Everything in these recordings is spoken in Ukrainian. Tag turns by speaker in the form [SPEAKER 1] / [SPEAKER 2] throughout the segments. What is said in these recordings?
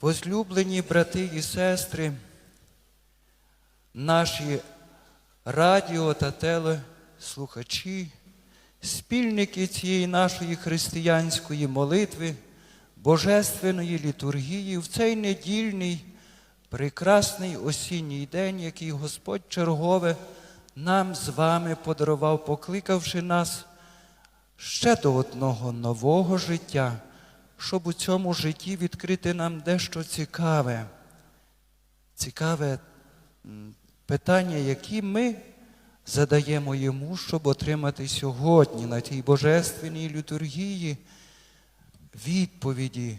[SPEAKER 1] Возлюблені брати і сестри, наші радіо та телеслухачі, спільники цієї нашої християнської молитви, божественної літургії в цей недільний, прекрасний осінній день, який Господь чергове нам з вами подарував, покликавши нас ще до одного нового життя, щоб у цьому житті відкрити нам дещо цікаве, цікаве питання, які ми задаємо йому, щоб отримати сьогодні на тій божественній літургії відповіді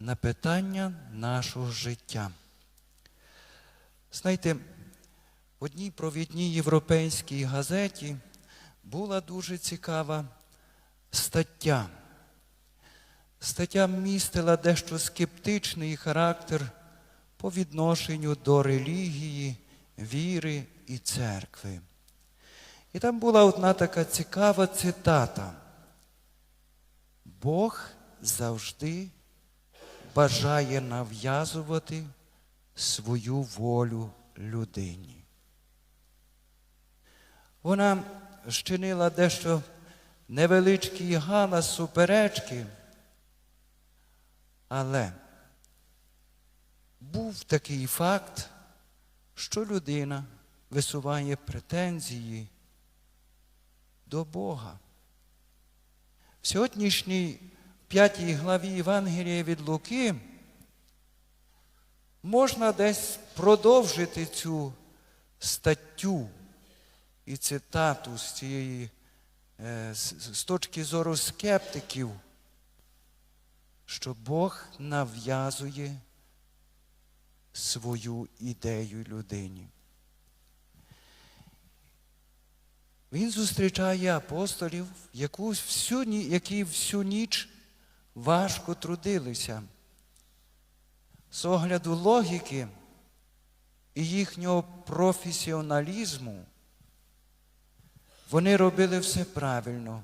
[SPEAKER 1] на питання нашого життя. Знаєте, в одній провідній європейській газеті була дуже цікава стаття. Стаття містила дещо скептичний характер по відношенню до релігії, віри і церкви. І там була одна така цікава цитата. Бог завжди бажає нав'язувати свою волю людині. Вона щинила дещо невеличкий галас суперечки, але був такий факт, що людина висуває претензії до Бога. В сьогоднішній п'ятій главі Євангелія від Луки можна десь продовжити цю статтю і цитату з цієї е, з, з точки зору скептиків, що Бог нав'язує свою ідею людині. Він зустрічає апостолів, які всю ніч важко трудилися. З огляду логіки і їхнього професіоналізму вони робили все правильно.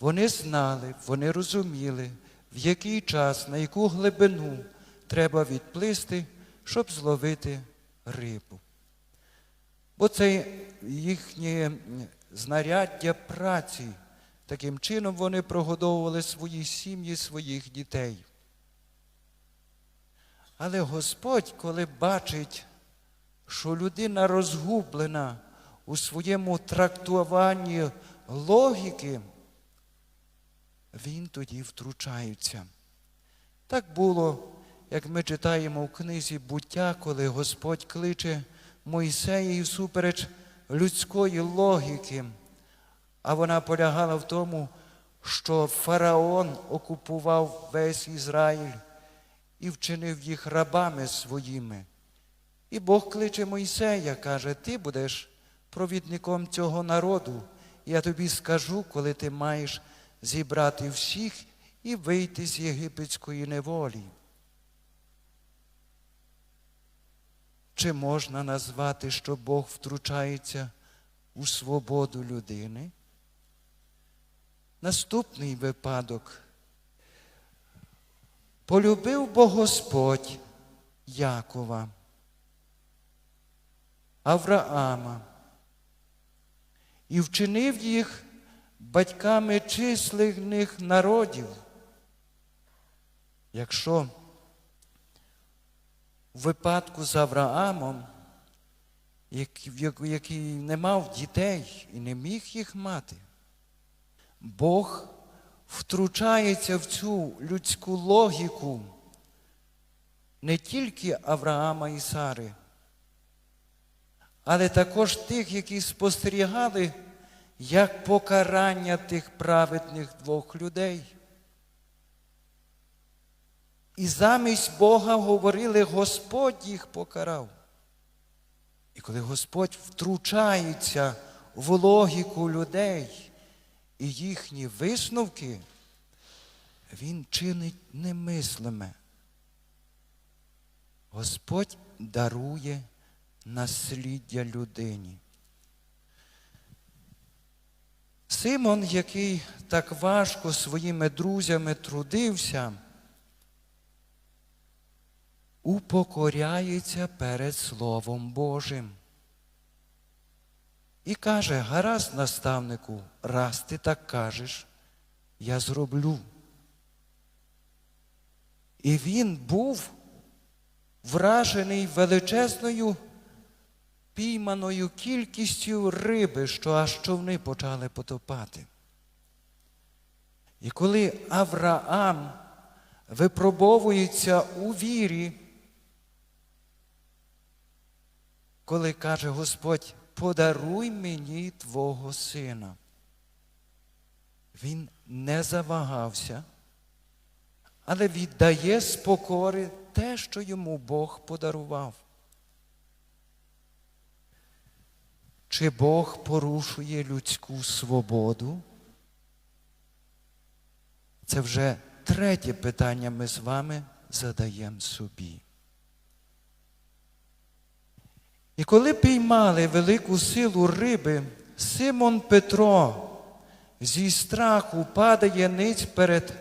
[SPEAKER 1] Вони знали, вони розуміли, в який час, на яку глибину треба відплисти, щоб зловити рибу. Бо це їхнє знаряддя праці. Таким чином вони прогодовували свої сім'ї, своїх дітей. Але Господь, коли бачить, що людина розгублена у своєму трактуванні логіки, він тоді втручається. Так було, як ми читаємо в книзі буття, коли Господь кличе Мойсея і всупереч людської логіки, а вона полягала в тому, що фараон окупував весь Ізраїль і вчинив їх рабами своїми. І Бог кличе Мойсея, каже, ти будеш провідником цього народу. і Я тобі скажу, коли ти маєш зібрати всіх і вийти з єгипетської неволі. Чи можна назвати, що Бог втручається у свободу людини? Наступний випадок. Полюбив Бог Господь Якова, Авраама і вчинив їх батьками численних народів. Якщо в випадку з Авраамом, який не мав дітей і не міг їх мати, Бог втручається в цю людську логіку не тільки Авраама і Сари, але також тих, які спостерігали як покарання тих праведних двох людей. І замість Бога говорили, Господь їх покарав. І коли Господь втручається в логіку людей і їхні висновки, Він чинить немислиме. Господь дарує насліддя людині. Симон, який так важко своїми друзями трудився, упокоряється перед Словом Божим. І каже, гаразд, наставнику, раз ти так кажеш, я зроблю. І він був вражений величезною пійманою кількістю риби, що аж човни почали потопати. І коли Авраам випробовується у вірі, коли каже Господь, подаруй мені Твого сина, він не завагався, але віддає з покори те, що йому Бог подарував. Чи Бог порушує людську свободу? Це вже третє питання ми з вами задаємо собі. І коли піймали велику силу риби, Симон Петро зі страху падає ниць перед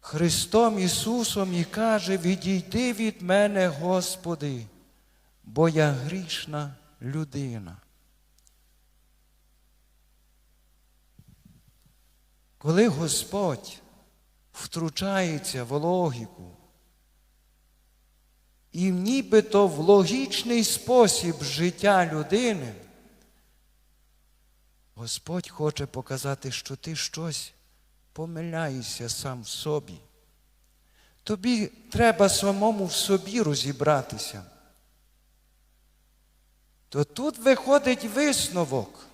[SPEAKER 1] Христом Ісусом і каже, відійди від мене, Господи, бо я грішна людина. Коли Господь втручається в логіку, і нібито в логічний спосіб життя людини, Господь хоче показати, що ти щось помиляєшся сам в собі. Тобі треба самому в собі розібратися. То тут виходить висновок,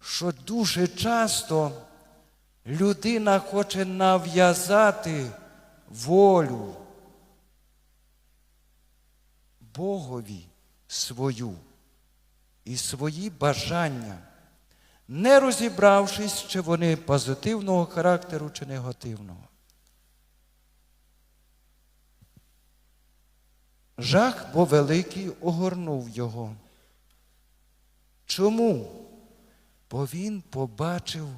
[SPEAKER 1] що дуже часто людина хоче нав'язати волю Богові свою і свої бажання, не розібравшись, чи вони позитивного характеру, чи негативного. Жах бо великий огорнув його. Чому? Бо він побачив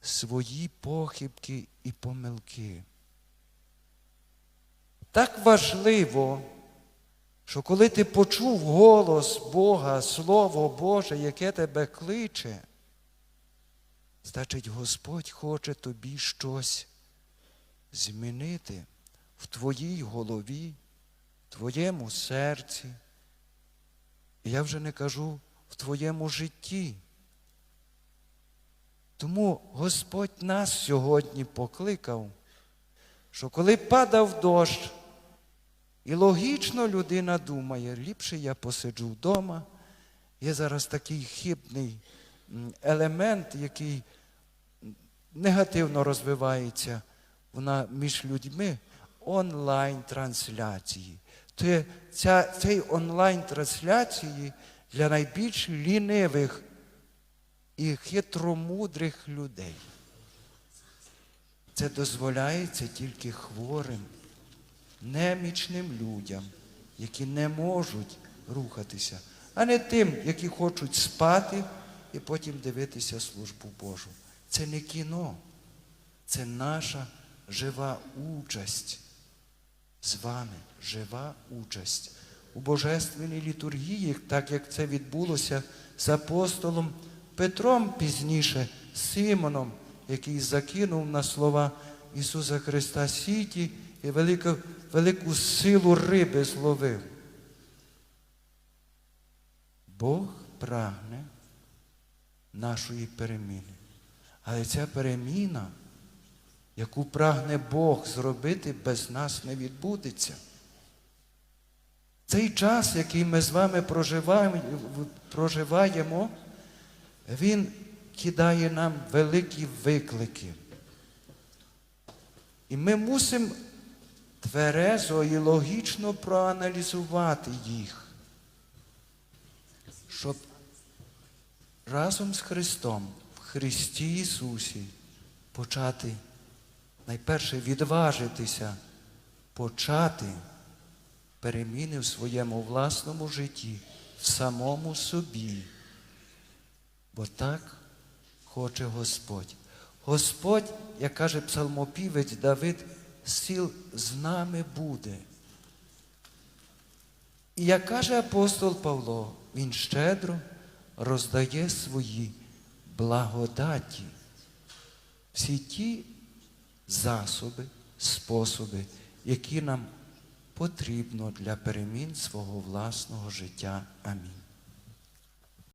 [SPEAKER 1] свої похибки і помилки. Так важливо, що коли ти почув голос Бога, Слово Боже, яке тебе кличе, значить Господь хоче тобі щось змінити в твоїй голові, твоєму серці. І я вже не кажу в твоєму житті. Тому Господь нас сьогодні покликав, що коли падав дощ, і логічно людина думає, ліпше я посиджу вдома. Є зараз такий хибний елемент, який негативно розвивається між людьми онлайн-трансляції. То ця, цей онлайн-трансляції для найбільш лінивих і хитромудрих людей. Це дозволяється тільки хворим, немічним людям, які не можуть рухатися, а не тим, які хочуть спати і потім дивитися службу Божу. Це не кіно, це наша жива участь з вами, жива участь у Божественній літургії, так як це відбулося з апостолом Петром пізніше, Симоном, який закинув на слова Ісуса Христа сіті і велику, велику силу риби зловив. Бог прагне нашої переміни. Але ця переміна, яку прагне Бог зробити, без нас не відбудеться. Цей час, який ми з вами проживаємо, він кидає нам великі виклики. І ми мусимо тверезо і логічно проаналізувати їх, щоб разом з Христом в Христі Ісусі почати найперше відважитися, почати переміни в своєму власному житті, в самому собі. Бо так хоче Господь. Господь, як каже псалмопівець Давид, сил з нами буде. І як каже апостол Павло, він щедро роздає свої благодаті, всі ті засоби, способи, які нам потрібно для перемін свого власного життя. Амінь.